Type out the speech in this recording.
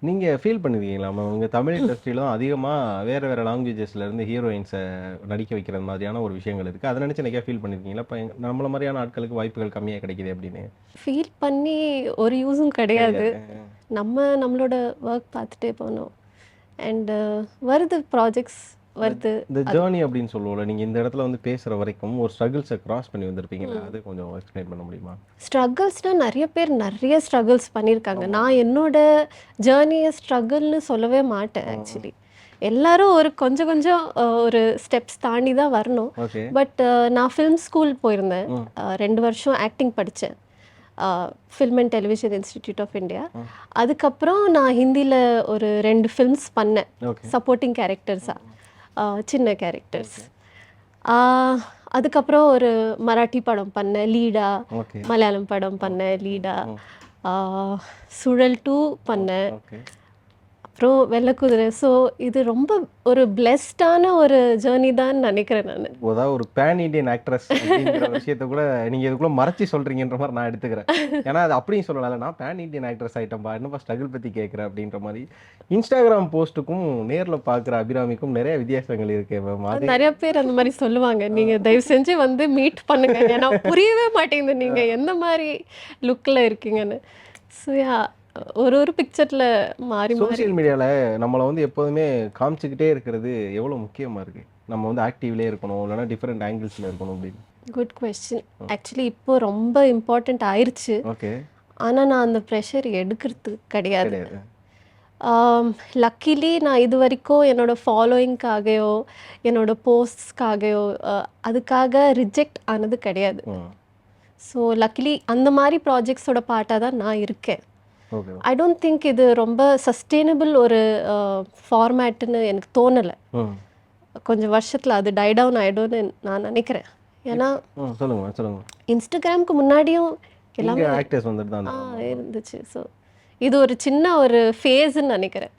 நீங்க ஃபீல் பண்ணிருக்கீங்களா மேம் உங்க தமிழ் இண்டஸ்ட்ரியில தான் அதிகமா வேற வேற லாங்குவேஜஸ்ல இருந்து ஹீரோயின்ஸை நடிக்க வைக்கிறது மாதிரியான ஒரு விஷயங்கள் இருக்கு. அதை நினைச்சு நிறைய ஃபீல் பண்ணிருக்கீங்களா? இப்போ நம்மள மாதிரியான ஆட்களுக்கு வாய்ப்புகள் கம்மியா கிடைக்குது அப்படின்னு. ஃபீல் பண்ணி ஒரு யூஸும் கிடையாது. நம்ம நம்மளோட ஒர்க் பார்த்துட்டே போனோம். அண்ட் வருது ப்ராஜெக்ட்ஸ் வருது இந்த ஜேர்னி அப்படின்னு சொல்லுவோம்ல நீங்க இந்த இடத்துல வந்து பேசுற வரைக்கும் ஒரு ஸ்ட்ரகிள்ஸை கிராஸ் பண்ணி வந்திருப்பீங்களா அது கொஞ்சம் எக்ஸ்பிளைன் பண்ண முடியுமா? ஸ்ட்ரகிள்ஸ்னால் நிறைய பேர் நிறைய ஸ்ட்ரகிள்ஸ் பண்ணியிருக்காங்க நான் என்னோட ஜேர்னியை ஸ்ட்ரகிள்னு சொல்லவே மாட்டேன் ஆக்சுவலி எல்லாரும் ஒரு கொஞ்சம் கொஞ்சம் ஒரு ஸ்டெப்ஸ் தாண்டி தான் வரணும். பட் நான் ஃபிலிம் ஸ்கூல் போயிருந்தேன். ரெண்டு வருஷம் ஆக்டிங் படித்தேன் film and television institute of India அதுக்கப்புறம் நான் ஹிந்தியில் ஒரு ரெண்டு ஃபில்ம்ஸ் பண்ணேன். சப்போர்ட்டிங் கேரக்டர்ஸாக சின்ன கேரக்டர்ஸ் அதுக்கப்புறம் ஒரு மராட்டி படம் பண்ணேன் லீடா மலையாளம் படம் பண்ணேன் லீடா சுழல் டூ பண்ணேன் அப்புறம் வெள்ளக்குதிரை ஸோ இது ரொம்ப ஒரு பிளெஸ்டான ஒரு ஜேர்னி தான் நினைக்கிறேன் நான். அதாவது ஒரு பேன் இண்டியன் ஆக்ட்ரஸ் அப்படிங்கிற விஷயத்த கூட நீங்க இதுக்குள்ள மறைச்சி சொல்றீங்கன்ற மாதிரி நான் எடுத்துக்கிறேன். ஏன்னா அது அப்படியும் சொல்லல நான் பேன் இண்டியன் ஆக்ட்ரஸ் ஆயிட்டம்பா என்னப்பா ஸ்ட்ரகிள் பத்தி கேட்குறேன் அப்படின்ற மாதிரி. இன்ஸ்டாகிராம் போஸ்ட்டுக்கும் நேர்ல பாக்குற அபிராமிக்கும் நிறைய வித்தியாசங்கள் இருக்கு மேம் நிறைய பேர் அந்த மாதிரி சொல்லுவாங்க. நீங்க தயவு செஞ்சு வந்து மீட் பண்ணுங்க. ஏன்னா புரியவே மாட்டேங்குது நீங்க. எந்த மாதிரி லுக்ல இருக்கீங்கன்னு. ஸோ யா ஒரு ஒரு பிக்சர்ல மாறி மாறி சோஷியல் மீடியால நம்மளை வந்து எப்போதுமே காமிச்சுக்கிட்டே இருக்கிறது எவ்வளவு முக்கியமா இருக்கு? நம்ம வந்து ஆக்டிவ்லேயே இருக்கணும் இல்லைன்னா டிஃப்ரெண்ட் ஆங்கிள்ஸ்ல இருக்கணும் அப்படின்னு. குட் கொஸ்டின் ஆக்சுவலி இப்போ ரொம்ப இம்பார்ட்டண்ட் ஆயிருச்சு. ஓகே ஆனா நான் அந்த ப்ரெஷர் எடுக்கிறது கிடையாது. கிடையாது. லக்கிலி நான் இது வரைக்கும் என்னோட ஃபாலோயிங்காகவோ என்னோட போஸ்ட்ஸ்க்காகவோ அதுக்காக ரிஜெக்ட் ஆனது கிடையாது. ம் ஸோ லக்கிலி அந்த மாதிரி ப்ராஜெக்ட்ஸோட பார்ட்டாக தான் நான் இருக்கேன். ஐ டோன்ட் திங்க் இது ரொம்ப சஸ்டெயினபிள் ஒரு ஃபார்மேட்டுன்னு எனக்கு தோணலை. கொஞ்சம் வருஷத்தில் அது டை டவுன் ஆகிடும்னு நான் நினைக்கிறேன். ஏன்னா சொல்லுங்க சொல்லுங்க. இன்ஸ்டாகிராமுக்கு முன்னாடியும் எல்லாமே ஆக்டர்ஸ் வந்துட்டு தான் இருந்துச்சு. ஸோ இது ஒரு சின்ன ஒரு ஃபேஸ்ன்னு நினைக்கிறேன்.